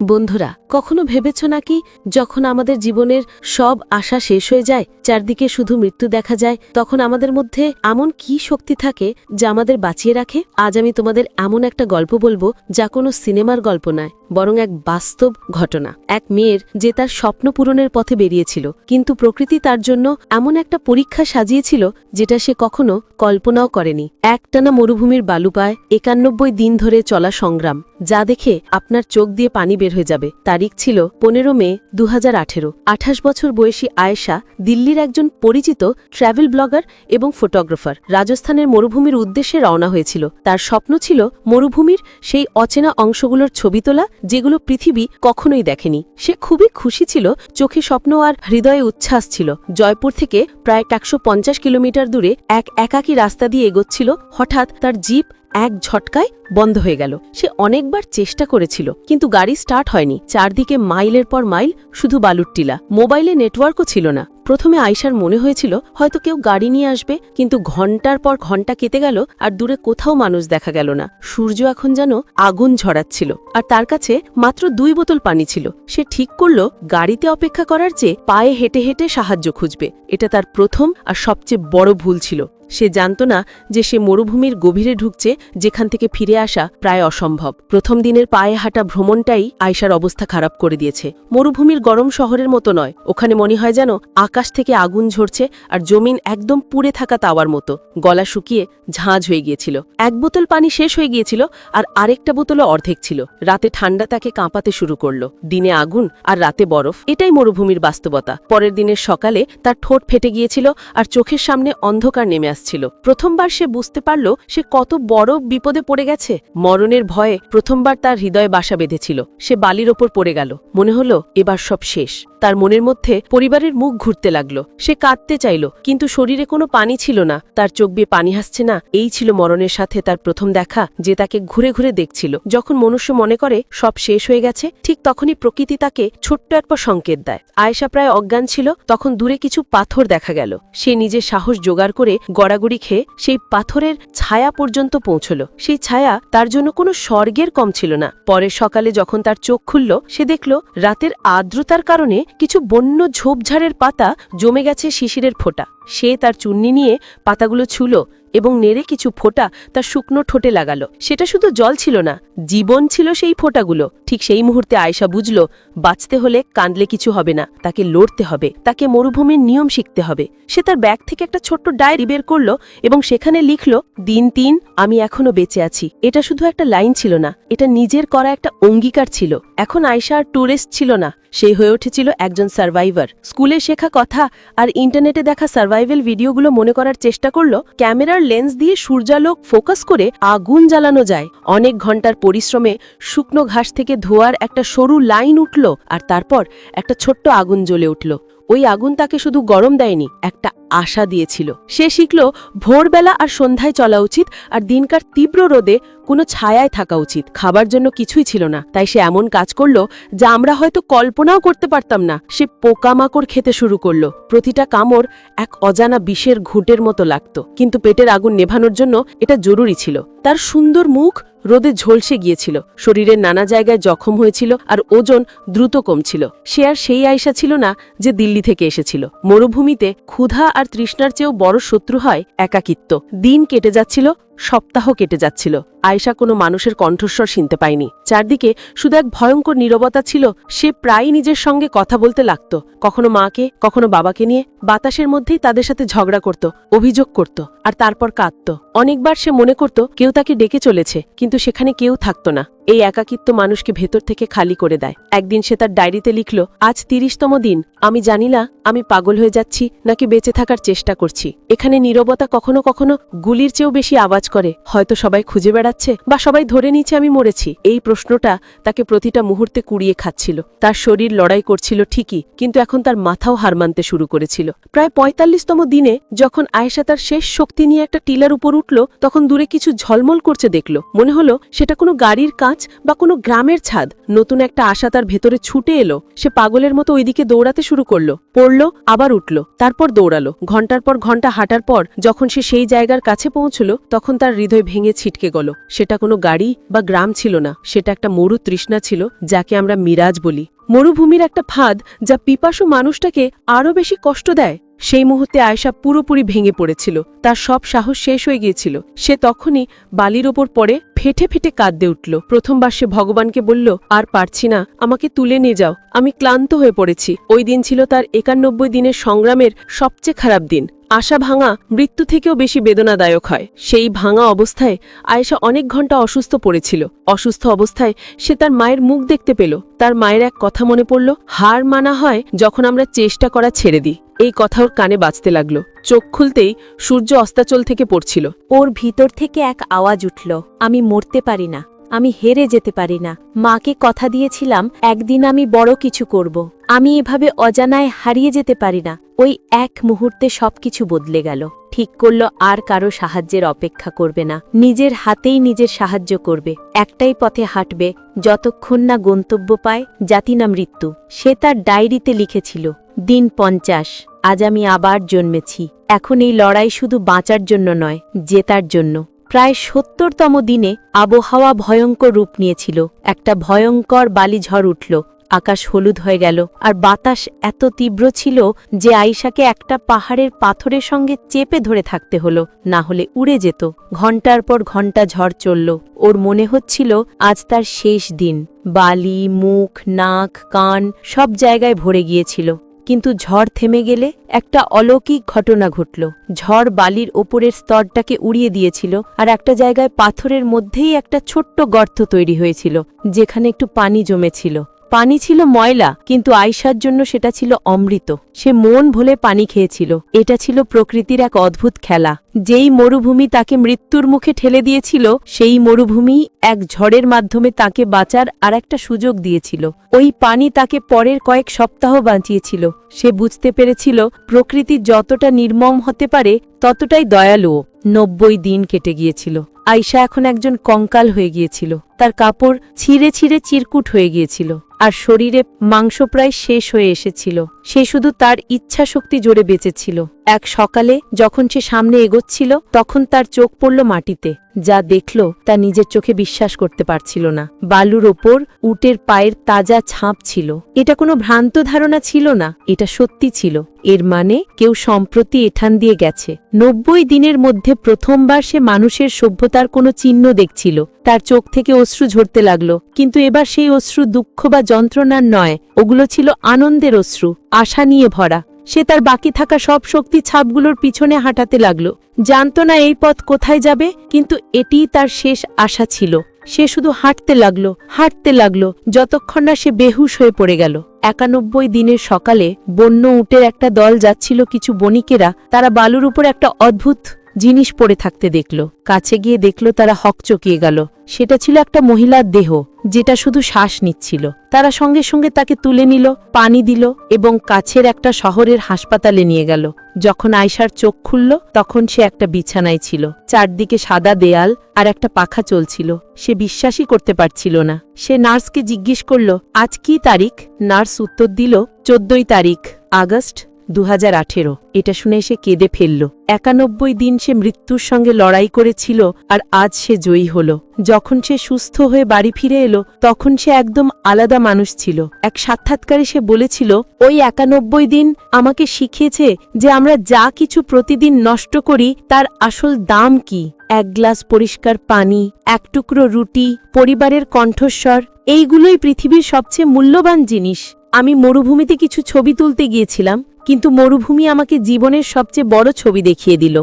বন্ধুরা, কখনো ভেবেছ নাকি যখন আমাদের জীবনের সব আশা শেষ হয়ে যায়, চারদিকে শুধু মৃত্যু দেখা যায়, তখন আমাদের মধ্যে এমন কি শক্তি থাকে যা আমাদের বাঁচিয়ে রাখে? আজ আমি তোমাদের এমন একটা গল্প বলব যা কোনো সিনেমার গল্প নয়। বরং এক বাস্তব ঘটনা। এক মেয়ের যে তার স্বপ্ন পূরণের পথে বেরিয়েছিল, কিন্তু প্রকৃতি তার জন্য এমন একটা পরীক্ষা সাজিয়েছিল যেটা সে কখনো কল্পনাও করেনি। একটানা মরুভূমির বালুপায় একানব্বই দিন ধরে চলা সংগ্রাম, যা দেখে আপনার চোখ দিয়ে পানি বের হয়ে যাবে। তারিখ ছিল পনেরো মে দু হাজার আঠেরো। আঠাশ বছর বয়সী আয়েশা দিল্লির একজন পরিচিত ট্র্যাভেল ব্লগার এবং ফটোগ্রাফার। রাজস্থানের মরুভূমির উদ্দেশ্যে রওনা হয়েছিল। তার স্বপ্ন ছিল মরুভূমির সেই অচেনা অংশগুলোর ছবি তোলা যেগুলো পৃথিবী কখনোই দেখেনি। সে খুবই খুশি ছিল, চোখে স্বপ্ন আর হৃদয়ে উচ্ছ্বাস ছিল। জয়পুর থেকে প্রায় একশো পঞ্চাশ কিলোমিটার দূরে এক একাকী রাস্তা দিয়ে এগোচ্ছিল। হঠাৎ তার জিপ এক ঝটকায় বন্ধ হয়ে গেল। সে অনেকবার চেষ্টা করেছিল, কিন্তু গাড়ি স্টার্ট হয়নি। চারদিকে মাইলের পর মাইল শুধু বালুর টিলা মোবাইলে নেটওয়ার্কও ছিল না। প্রথমে আয়সার মনে হয়েছিল, হয়তো কেউ গাড়ি নিয়ে আসবে, কিন্তু ঘণ্টার পর ঘণ্টা কেটে গেল আর দূরে কোথাও মানুষ দেখা গেল না। সূর্য এখন যেন আগুন ঝরাচ্ছিল, আর তার কাছে মাত্র দুই বোতল পানি ছিল। সে ঠিক করল, গাড়িতে অপেক্ষা করার চেয়ে পায়ে হেঁটে হেঁটে সাহায্য খুঁজবে। এটা তার প্রথম আর সবচেয়ে বড় ভুল ছিল। সে জানত না যে সে মরুভূমির গভীরে ঢুকছে যেখান থেকে ফিরে আসা প্রায় অসম্ভব। প্রথম দিনের পায়ে হাঁটা ভ্রমণটাই আয়সার অবস্থা খারাপ করে দিয়েছে। মরুভূমির গরম শহরের মতো নয়, ওখানে মনে হয় যেন আকাশ থেকে আগুন ঝরছে আর জমিন একদম পুড়ে থাকা তাওয়ার মতো। গলা শুকিয়ে ঝাঁঝ হয়ে গিয়েছিল। এক বোতল পানি শেষ হয়ে গিয়েছিল আর আরেকটা বোতলও অর্ধেক ছিল। রাতে ঠান্ডা তাকে কাঁপাতে শুরু করল। দিনে আগুন আর রাতে বরফ, এটাই মরুভূমির বাস্তবতা। পরের দিনের সকালে তার ঠোঁট ফেটে গিয়েছিল আর চোখের সামনে অন্ধকার নেমে আসছিল প্রথমবার সে বুঝতে পারল সে কত বড় বিপদে পড়ে গেছে। মরণের ভয়ে প্রথমবার তার হৃদয়ে বাসা বেঁধেছিল। সে বালির ওপর পড়ে গেল। মনে হলো, এবার সব শেষ। তার মনের মধ্যে পরিবারের মুখ ঘুরতে লাগল। সে কাঁদতে চাইল, কিন্তু শরীরে কোনো পানি ছিল না। তার চোখ দিয়ে পানি হাসছে না। এই ছিল মরণের সাথে তার প্রথম দেখা, যে তাকে ঘুরে ঘুরে দেখছিল। যখন মনুষ্য মনে করে, সব শেষ হয়ে গেছে, ঠিক তখনই প্রকৃতি তাকে ছোট্ট এক পর সংকেত দেয়। আয়েশা প্রায় অজ্ঞান ছিল, তখন দূরে কিছু পাথর দেখা গেল। সে নিজের সাহস জোগাড় করে গড়াগড়ি খেয়ে সেই পাথরের ছায়া পর্যন্ত পৌঁছল। সেই ছায়া তার জন্য কোনো স্বর্গের কম ছিল না। পরের সকালে যখন তার চোখ খুলল, সে দেখল রাতের আর্দ্রতার কারণে কিছু বন্য ঝোপঝাড়ের পাতা জমে গেছে শিশিরের ফোঁটা। সে তার চুন্নি নিয়ে পাতাগুলো ছুল এবং নেড়ে কিছু ফোঁটা তার শুকনো ঠোঁটে লাগালো। সেটা শুধু জল ছিল না, জীবন ছিল সেই ফোঁটাগুলো। ঠিক সেই মুহূর্তে আয়সা বুঝল, বাঁচতে হলে কাঁদলে কিছু হবে না, তাকে লড়তে হবে, তাকে মরুভূমির নিয়ম শিখতে হবে। সে তার ব্যাগ থেকে একটা ছোট্ট ডায়েরি বের করল এবং সেখানে লিখল, দিন তিন, আমি এখনও বেঁচে আছি। এটা শুধু একটা লাইন ছিল না, এটা নিজের করা একটা অঙ্গীকার ছিল। এখন আয়সা আর ট্যুরিস্ট ছিল না, সে হয়ে উঠেছিল একজন সার্ভাইভার। স্কুলে শেখা কথা আর ইন্টারনেটে দেখা সার্ভাইভাল ভিডিওগুলো মনে করার চেষ্টা করল, ক্যামেরার লেন্স দিয়ে সূর্যালোক ফোকাস করে আগুন জ্বালানো যায়। অনেক ঘণ্টার পরিশ্রমে শুকনো ঘাস থেকে ধোয়ার একটা সরু লাইন উঠল আর তারপর একটা ছোট্ট আগুন জ্বলে উঠল। ওই আগুন তাকে শুধু গরম দেয়নি, একটা আশা দিয়েছিল। সে শিখল, ভোরবেলা আর সন্ধ্যায় চলা উচিত আর দিনকার তীব্র রোদে কোনো ছায়ায় থাকা উচিত। খাবার জন্য কিছুই ছিল না। তাই সে এমন কাজ করল যা আমরা হয়তো কল্পনাও করতে পারতাম না। সে পোকামাকড় খেতে শুরু করল। প্রতিটা কামড় এক অজানা বিষের ঘুঁটের মতো লাগত। কিন্তু পেটের আগুন নেভানোর জন্য এটা জরুরি ছিল। তার সুন্দর মুখ রোদে ঝলসে গিয়েছিল। শরীরের নানা জায়গায় জখম হয়েছিল আর ওজন দ্রুত কমছিল। সে আর সেই আয়সা ছিল না যে দিল্লি থেকে এসেছিল। মরুভূমিতে ক্ষুধা আর তৃষ্ণার চেয়েও বড় শত্রু হয় একাকিত্ব। দিন কেটে যাচ্ছিল সপ্তাহ কেটে যাচ্ছিল। আয়সা কোনো মানুষের কণ্ঠস্বর শুনতে পায়নি। চারদিকে শুধু এক ভয়ঙ্কর নীরবতা ছিল, সে প্রায়ই নিজের সঙ্গে কথা বলতে লাগত। কখনো মাকে, কখনো বাবাকে নিয়ে বাতাসের মধ্যেই তাদের সাথে ঝগড়া করত, অভিযোগ করত, আর তারপর কাঁদত। অনেকবার সে মনে করত, কেউ তাকে ডেকে চলেছে, কিন্তু সেখানে কেউ থাকত না। এই একাকিত্ব মানুষকে ভেতর থেকে খালি করে দেয়। একদিন সে তার ডায়েরিতে লিখল, আজ তিরিশতম দিন, আমি জানি না, আমি পাগল হয়ে যাচ্ছি, নাকি বেঁচে থাকার চেষ্টা করছি। এখানে নীরবতা কখনো কখনো গুলির চেয়েও বেশি আওয়াজ করে, হয়তো সবাই খুঁজে বেড়াচ্ছে বা সবাই ধরে নিচ্ছে আমি মরেছি। এই প্রশ্নটা তাকে প্রতিটা মুহূর্তে কুড়িয়ে খাচ্ছিল। তার শরীর লড়াই করছিল ঠিকই, কিন্তু এখন তার মাথাও হার মানতে শুরু করেছিল। প্রায় পঁয়তাল্লিশতম দিনে যখন আয়েশা তার শেষ শক্তি নিয়ে একটা টিলার উপর উঠল, তখন দূরে কিছু ঝলমল করছে দেখল। মনে হলো সেটা কোনো গাড়ির কাঁচ বা কোনো গ্রামের ছাদ। নতুন একটা আশা তার ভেতরে ছুটে এলো। সে পাগলের মতো ওইদিকে দৌড়াতে শুরু করল। পড়ল, আবার উঠল, তারপর দৌড়ালো। ঘণ্টার পর ঘণ্টা হাঁটার পর যখন সে সেই জায়গার কাছে পৌঁছল, তখন তার হৃদয় ভেঙে ছিটকে গেল। সেটা কোনো গাড়ি বা গ্রাম ছিল না, সেটা একটা মরু তৃষ্ণা ছিল, যাকে আমরা মিরাজ বলি। মরুভূমির একটা ফাঁদ যা পিপাসু মানুষটাকে আরও বেশি কষ্ট দেয়। সেই মুহূর্তে আয়সা পুরোপুরি ভেঙে পড়েছিল, তার সব সাহস শেষ হয়ে গিয়েছিল। সে তখনই বালির ওপর পড়ে ফেটে ফেটে কাঁদতে উঠল। প্রথমবার সে ভগবানকে বলল, আর পারছি না, আমাকে তুলে নিয়ে যাও। আমি ক্লান্ত হয়ে পড়েছি। ওই দিন ছিল তার একানব্বই দিনের সংগ্রামের সবচেয়ে খারাপ দিন। আশা ভাঙা মৃত্যু থেকেও বেশি বেদনাদায়ক হয়। সেই ভাঙা অবস্থায় আয়েশা অনেক ঘণ্টা অসুস্থ পড়েছিল। অসুস্থ অবস্থায় সে তার মায়ের মুখ দেখতে পেল। তার মায়ের এক কথা মনে পড়ল, হার মানা হয় যখন আমরা চেষ্টা করা ছেড়ে দিই। এই কথা ওর কানে বাজতে লাগল। চোখ খুলতেই সূর্য অস্তাচল থেকে পড়ছিল। ওর ভিতর থেকে এক আওয়াজ উঠল, আমি মরতে পারি না। আমি হেরে যেতে পারি না। মাকে কথা দিয়েছিলাম, একদিন আমি বড় কিছু করব। আমি এভাবে অজানায় হারিয়ে যেতে পারি না। ওই এক মুহূর্তে সবকিছু বদলে গেল। ঠিক করল, আর কারও সাহায্যের অপেক্ষা করবে না। নিজের হাতেই নিজের সাহায্য করবে। একটাই পথে হাঁটবে, যতক্ষণ না গন্তব্য পায়, জাতি না মৃত্যু। সে তার ডায়েরিতে লিখেছিল, দিন পঞ্চাশ, আজ আমি আবার জন্মেছি। এখন এই লড়াই শুধু বাঁচার জন্য নয়, জেতার জন্য। প্রায় সত্তরতম দিনে আবহাওয়া ভয়ঙ্কর রূপ নিয়েছিল। একটা ভয়ঙ্কর বালিঝড় উঠল, আকাশ হলুদ হয়ে গেল, আর বাতাস এত তীব্র ছিল যে আইসাকে একটা পাহাড়ের পাথরের সঙ্গে চেপে ধরে থাকতে হলো, না হলে উড়ে যেত। ঘণ্টার পর ঘণ্টা ঝড় চলল। ওর মনে হচ্ছিল, আজ তার শেষ দিন। বালি, মুখ, নাক, কান সব জায়গায় ভরে গিয়েছিল। কিন্তু ঝড় থেমে গেলে একটা অলৌকিক ঘটনা ঘটল। ঝড় বালির ওপরের স্তরটাকে উড়িয়ে দিয়েছিল আর একটা জায়গায় পাথরের মধ্যেই একটা ছোট্ট গর্ত তৈরি হয়েছিল, যেখানে একটু পানি জমেছিল। পানি ছিল ময়লা, কিন্তু আয়সার জন্য সেটা ছিল অমৃত। সে মন ভোলে পানি খেয়েছিল। এটা ছিল প্রকৃতির এক অদ্ভুত খেলা। যেই মরুভূমি তাকে মৃত্যুর মুখে ঠেলে দিয়েছিল, সেই মরুভূমি এক ঝড়ের মাধ্যমে তাকে বাঁচার আর একটা সুযোগ দিয়েছিল। ওই পানি তাকে পরের কয়েক সপ্তাহ বাঁচিয়েছিল। সে বুঝতে পেরেছিল, প্রকৃতি যতটা নির্মম হতে পারে ততটাই দয়ালু নব্বই দিন কেটে গিয়েছিল। আয়শা এখন একজন কঙ্কাল হয়ে গিয়েছিল। তার কাপড় ছিঁড়ে ছিঁড়ে চিরকুট হয়ে গিয়েছিল। আর শরীরে মাংস প্রায় শেষ হয়ে এসেছিল। সে শুধু তার ইচ্ছা শক্তি জোরে বেঁচেছিল। এক সকালে যখন সে সামনে এগোচ্ছিল, তখন তার চোখ পড়ল মাটিতে। যা দেখল, তা নিজের চোখে বিশ্বাস করতে পারছিল না। বালুর ওপর উটের পায়ের তাজা ছাপ ছিল। এটা কোনো ভ্রান্ত ধারণা ছিল না, এটা সত্যি ছিল। এর মানে কেউ সম্প্রতি এঠান দিয়ে গেছে। নব্বই দিনের মধ্যে প্রথমবার সে মানুষের সভ্যতার কোনো চিহ্ন দেখছিল। তার চোখ থেকে অশ্রু ঝরতে লাগল। কিন্তু এবার সেই অশ্রু দুঃখ বা যন্ত্রণার নয়, ওগুলো ছিল আনন্দের অশ্রু। আশা নিয়ে ভরা। সে তার বাকি থাকা সব শক্তি ছাপগুলোর পিছনে হাঁটাতে লাগল। জানত না এই পথ কোথায় যাবে, কিন্তু এটিই তার শেষ আশা ছিল। সে শুধু হাঁটতে লাগল হাঁটতে লাগল, যতক্ষণ না সে বেহুশ হয়ে পড়ে গেল। একানব্বই দিনের সকালে বন্য উটের একটা দল যাচ্ছিল কিছু বণিকেরা। তারা বালুর উপর একটা অদ্ভুত জিনিস পড়ে থাকতে দেখল। কাছে গিয়ে দেখল তারা হকচকিয়ে গেল। সেটা ছিল একটা মহিলার দেহ, যেটা শুধু শ্বাস নিচ্ছিল। তারা সঙ্গে সঙ্গে তাকে তুলে নিল, পানি দিল এবং কাছের একটা শহরের হাসপাতালে নিয়ে গেল। যখন আয়সার চোখ খুলল, তখন সে একটা বিছানায় ছিল। চারদিকে সাদা দেয়াল আর একটা পাখা চলছিল। সে বিশ্বাসই করতে পারছিল না। সে নার্সকে জিজ্ঞেস করল, আজ কি তারিখ? নার্স উত্তর দিল, চোদ্দই তারিখ, আগস্ট দু হাজার আঠেরো। এটা শুনে সে কেঁদে ফেলল। একানব্বই দিন সে মৃত্যুর সঙ্গে লড়াই করেছিল আর আজ সে জয়ী হল। যখন সে সুস্থ হয়ে বাড়ি ফিরে এলো, তখন সে একদম আলাদা মানুষ ছিল। এক সাক্ষাৎকারে সে বলেছিল, ওই একানব্বই দিন আমাকে শিখিয়েছে যে আমরা যা কিছু প্রতিদিন নষ্ট করি, তার আসল দাম কি? এক গ্লাস পরিষ্কার পানি, এক টুকরো রুটি, পরিবারের কণ্ঠস্বর, এইগুলোই পৃথিবীর সবচেয়ে মূল্যবান জিনিস। আমি মরুভূমিতে কিছু ছবি তুলতে গিয়েছিলাম কিন্তু মরুভূমি আমাকে জীবনের সবচেয়ে বড় ছবি দেখিয়ে দিল।